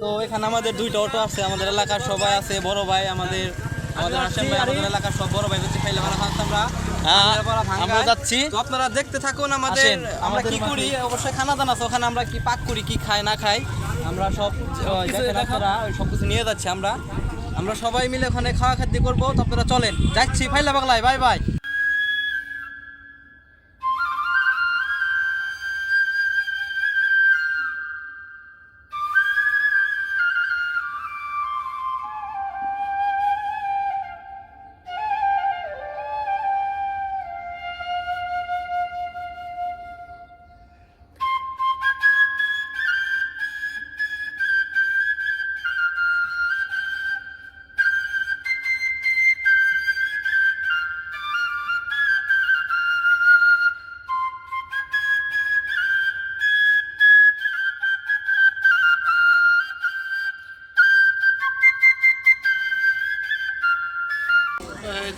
তো এখানে আমাদের দুইটা অটো আছে আমাদের এলাকার সবাই আছে বড় ভাই আমাদের আমাদের হাসেম ভাই আমাদের এলাকার সব বড় ভাই হচ্ছে খাইলে ভালো খাচ্ছি আমরা। আমরা যাচ্ছি। তো আপনারা দেখতে থাকুন আমাদের আমরা কি করি? অবশ্যই খানা দানা আছে ওখানে আমরা কি পাক করি কি খাই না খাই আমরা সব সব কিছু নিয়ে যাচ্ছি আমরা। আমরা সবাই মিলে ওখানে খাওয়া খাদ্য করব তো আপনারা চলেন। যাচ্ছি ফাইলা পাগলাই বাই বাই।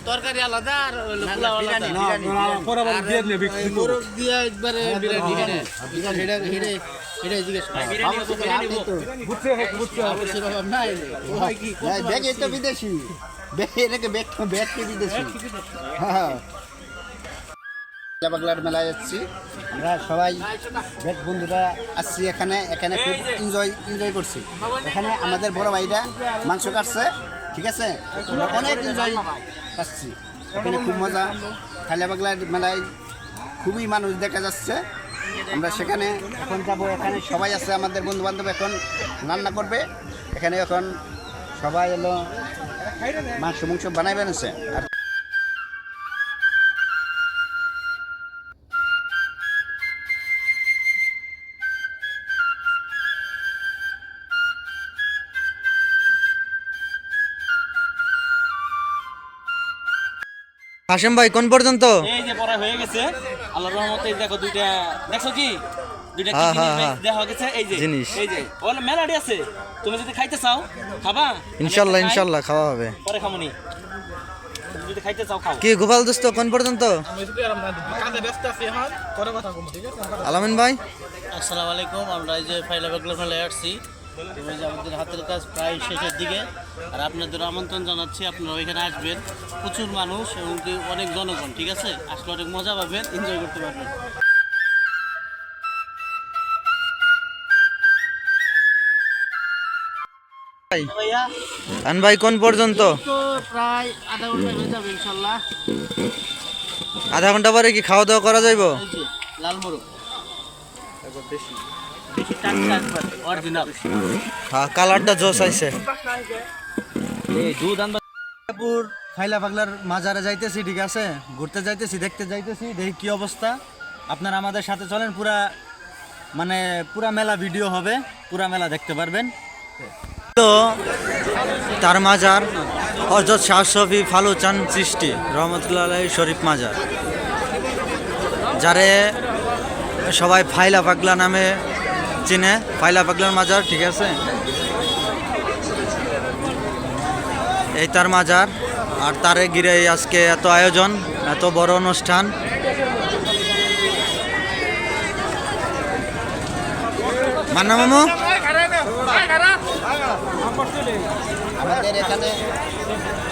তরকারি আলাদা আর পোলাও আলাদা। বিরিয়ানি মোরগ দিয়ে একবারে বিরিয়ানি অবশ্যই নাই হয় কি ব্যাগ এটা বিদেশি। এটাকে ব্যাগ বিদেশি? হ্যাঁ। বাগলার মেলায় যাচ্ছি। আমরা সবাই ব্যাগ বন্ধুরা আসছি এখানে। এখানে খুব এনজয় এনজয় করছি। এখানে আমাদের বড় ভাইরা মাংস কাটছে। ঠিক আছে? অনেক এনজয় পাচ্ছি। এখানে খুব মজা। খালিয়া বাগলার মেলায় খুবই মানুষ দেখা যাচ্ছে। আমরা সেখানে এখন যাব। এখানে সবাই আছে আমাদের বন্ধু বান্ধব এখন রান্না করবে। এখানে এখন সবাই এলো মাংস মাংস বানাই বানাচ্ছে আর হাসেম ভাই কোন পর্যন্ত? এই যে পড়া হয়ে গেছে। আল্লাহর রহমতে এই দেখো দুইটা দেখছ কি? দুইটা কি জিনিস। দেখা গেছে এই যে জিনিস। এই যে ওলা মেলাডি আছে। তুমি যদি খাইতে চাও খাবা? আমি ইনশাল্লাহ একটা খাই, ইনশাল্লাহ খাওয়া হবে। পরে খামুনি। তুমি যদি খাইতে চাও খাও। কি গোপাল দোস্ত কোন পর্যন্ত? আলামিন ভাই? আসসালামু আলাইকুম আমরা এই যে ফাইলা আসছি। আমাদের হাতের কাজ প্রায় শেষের দিকে আর আপনাদের আমন্ত্রণ জানাচ্ছি আপনারা ওইখানে আসবেন। প্রচুর মানুষ এবং অনেক জনগণ ঠিক আছে? আসলে অনেক মজা পাবেন এনজয় করতে পারবেন। আন ভাই কোন পর্যন্ত? প্রায় আধা ঘণ্টা হয়ে যাবে ইনশাল্লাহ। আধা ঘণ্টা পরে কি খাওয়া দাওয়া করা যাইব? লাল হ্যাঁ কালারটা জোস আইছে। ফাইলা পাগলার মাজারে যাইতেছি ঠিক আছে? ঘুরতে যাইতেছি দেখতে যাইতেছি দেখি কি অবস্থা। আপনারা আমাদের সাথে চলেন পুরা মানে পুরা মেলা ভিডিও হবে পুরা মেলা দেখতে পারবেন। তো তার মাজার হজরত শাহ শফি ফালুচান সৃষ্টি রহমতুল্লাহ আলাইহি শরীফ মাজার যারে সবাই ফাইলা পাগলা নামে চিনে, ফাইলা পাগলার মাজার, ঠিক আছে? এই তার মাজার, আর তারে ঘিরে আজকে এত আয়োজন, এত বড় অনুষ্ঠান। মান্না মামু? আমাদের এখানে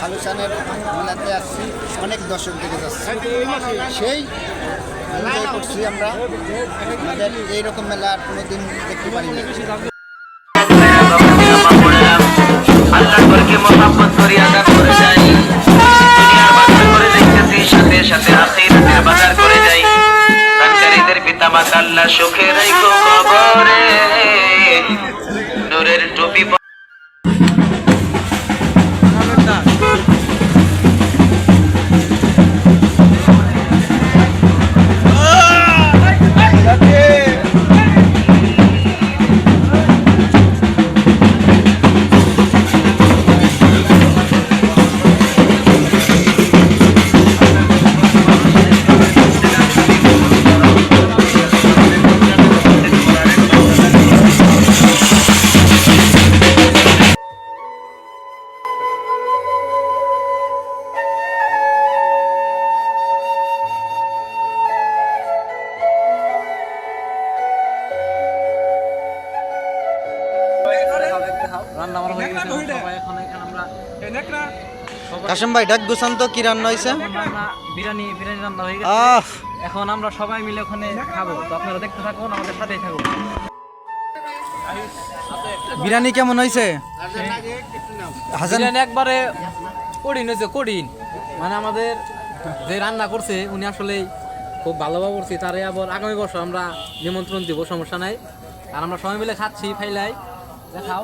আলোচনার মেলাতে আসছি, অনেক দর্শক দেখে যাচ্ছে সেই এনজয় করছি আমরা। আমাদের এইরকম মেলা আর কোনোদিন দেখতে পারি সাথে সাথে আখিরাতের বাজার করে যাই। দানকারীদের পিতা আল্লাহ সুখে রাখো কবরে। নূরের টুপি সবাই এখানে আমরা কাশেম ভাই ডাক গুছান তো কি রান্না হয়েছে বিরিয়ানি বিরিয়ানি রান্না হয়ে গেছে। আহ! এখন আমরা সবাই মিলে ওখানে খাব। তো আপনারা দেখতে থাকুন আমাদের সাথেই থাকুন। বিরিয়ানি কেমন হয়েছে বিরিয়ানি একবারে কঠিন হয়েছে কঠিন। মানে আমাদের যে রান্না করছে উনি আসলে খুব ভালোভাবে করছে তারে আবার আগামী বছর আমরা নিমন্ত্রণ দিব সমস্যা নাই। আর আমরা সবাই মিলে খাচ্ছি ফাইলাই। দেখাও।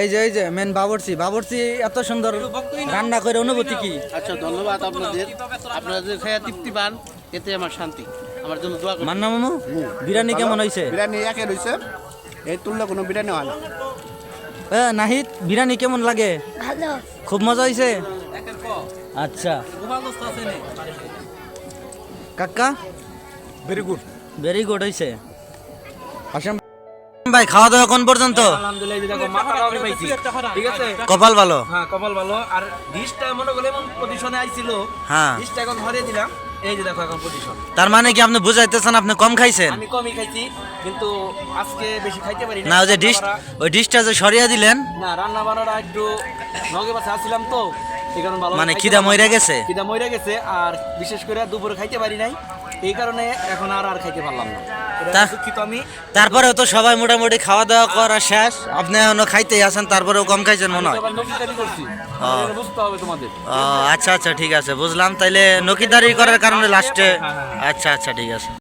এই যে এই যে মেন বাবরচি। বাবরচি এত সুন্দর রান্না করে অনুভূতি কি? আচ্ছা ধন্যবাদ আপনাদের। আপনারা যে খেয়ে তৃপ্তি পান এতে আমার শান্তি। আমার জন্য দোয়া করুন মান্না মামু বিরিয়ানি কেমন হয়েছে বিরিয়ানি একে রয়েছে এই তুললে কোনো বিরিয়ানি হয় না। এ, নাহিদ বিরিয়ানি কেমন লাগে? ভালো। খুব মজা হয়েছে আচ্ছা। কাকা? ভেরি গুড ভেরি গুড হয়েছে হাসান ভাই খাওয়া দাওয়া কোন পর্যন্ত? আলহামদুলিল্লাহ এই যে দেখো মাথাটাও আমি পাইছি ঠিক আছে? কপাল ভালো? হ্যাঁ কপাল ভালো। আর ডিশটা মনে করলে এমন পজিশনে আইছিল। হ্যাঁ। ডিশটা এখন দিলাম। এই যে দেখো এখন পজিশন তার মানে কি আপনি বুঝাইতেছেন আপনি কম খাইছেন? আমি কমই খাইছি কিন্তু আজকে বেশি খাইতে পারি না ওই যে ডিশ ওই ডিশটা যে সরিয়ে দিলেন? না রান্না বান্নাটা একটু নগে পাশে আসছিলাম তো মানে খিদা মইরা গেছে? খিদা মইরা গেছে আর বিশেষ করে দুপুরে খাইতে পারি নাই। এই কারণে এখন আর আর খাইতে পারলাম না। এটা তা- সবাই মোটামুটি খাওয়া দাওয়া করা শেষ। আপনি এখনও খাইতেই আছেন তারপরেও কম খাইছেন মনে হয়? আচ্ছা আচ্ছা ঠিক আছে বুঝলাম। তাইলে নকিদারি করার কারণে লাস্টে আচ্ছা আচ্ছা ঠিক আছে।